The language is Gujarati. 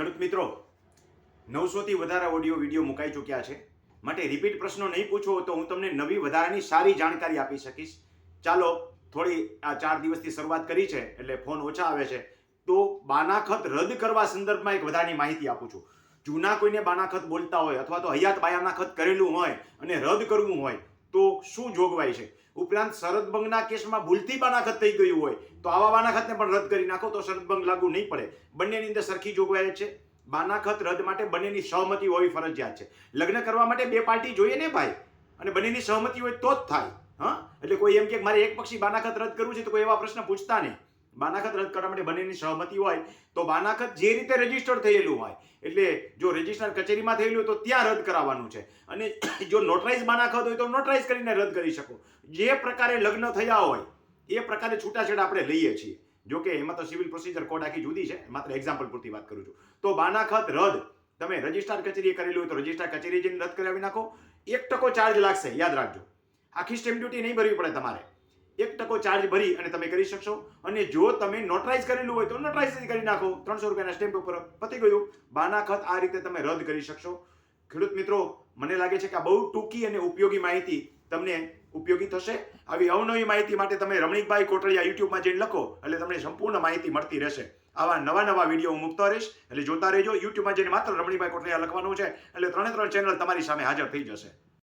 ખેડૂત મિત્રો, નવસોથી વધારે ઓડિયો વીડિયો મુકાઈ ચૂક્યા છે. માટે રિપીટ પ્રશ્નો નહીં પૂછો તો હું તમને નવી વધારાની સારી જાણકારી આપી શકીશ. ચાલો, થોડી આ ચાર દિવસથી શરૂઆત કરી છે, એટલે ફોન ઓછા આવે છે. તો બાનાખત રદ કરવા સંદર્ભમાં એક વધારાની માહિતી આપું છું. જૂના કોઈને બાનાખત બોલતા હોય અથવા તો હયાત બાયાનાખત કરેલું હોય અને રદ કરવું હોય તો શું જોગવાઈ છે? ઉપરાંત શરદભંગના કેસમાં ભૂલથી બાનાખત થઈ ગયું હોય, તો આવા બાનાખતને પણ રદ કરી નાખો, તો શરદભંગ લાગુ નહીં પડે. બંનેની અંદર સરખી જોગવાઈ છે. બાનાખત રદ માટે બંનેની સહમતિ હોવી ફરજિયાત છે. લગ્ન કરવા માટે બે પાર્ટી જોઈએ ને ભાઈ? અને બંનેની સહમતિ હોય તો જ થાય. હા? એટલે કોઈ એમ કે મારે એક પક્ષી બાનાખત રદ કરવું છે તો કોઈ એવા પ્રશ્ન પૂછતા નહીં. બાનાખત રદ કરવા માટે બંનેની સહમતિ હોય, તો બાનાખત જે રીતે રજિસ્ટર થયેલું હોય, એટલે જો રજિસ્ટર કચેરીમાં થયેલું હોય તો ત્યાં રદ કરાવવાનું છે. અને જો નોટરાઇઝ બાનાખત હોય તો નોટરાઇઝ કરીને રદ કરી શકો. જે પ્રકારે લગ્ન થયા હોય, એ પ્રકારે છૂટાછેડા આપણે લઈએ છીએ. જો કે એમાં તો સિવિલ પ્રોસિજર કોડ આખી જુદી છે, માત્ર એક્ઝામ્પલ પૂરતી વાત કરું છું. તો બાનાખત રદ, તમે રજિસ્ટ્રાર કચેરીએ કરેલું હોય તો રજીસ્ટ્રાર કચેરી જઈને રદ કરાવી નાખો. એક ટકો ચાર્જ લાગશે, યાદ રાખજો. આખી સ્ટેમ્પ ડ્યુટી નહીં ભરવી પડે તમારે. એક ટકો ચાર્જ ભરી અને તમે કરી શકશો. અને જો તમે નોટરાઇઝ કરેલું હોય તો નોટરાઇઝ કરી નાખો. ત્રણસો રૂપિયાના સ્ટેમ્પ ઉપર પતી ગયું. બાના ખત આ રીતે તમે રદ કરી શકશો. ખેડૂત મિત્રો, મને લાગે છે કે આ બહુ ટૂંકી અને ઉપયોગી માહિતી તમને ઉપયોગી થશે. આવી અવનવી માહિતી માટે તમે રમણીકભાઈ કોટડિયા યુટ્યુબમાં જઈને લખો, એટલે તમને સંપૂર્ણ માહિતી મળતી રહેશે. આવા નવા નવા વીડિયો હું મૂકતો રહીશ, એટલે જોતા રહેજો. યુટ્યુબમાં જઈને માત્ર રમણીભાઈ કોટડિયા લખવાનું છે, એટલે ત્રણે ત્રણ ચેનલ તમારી સામે હાજર થઈ જશે.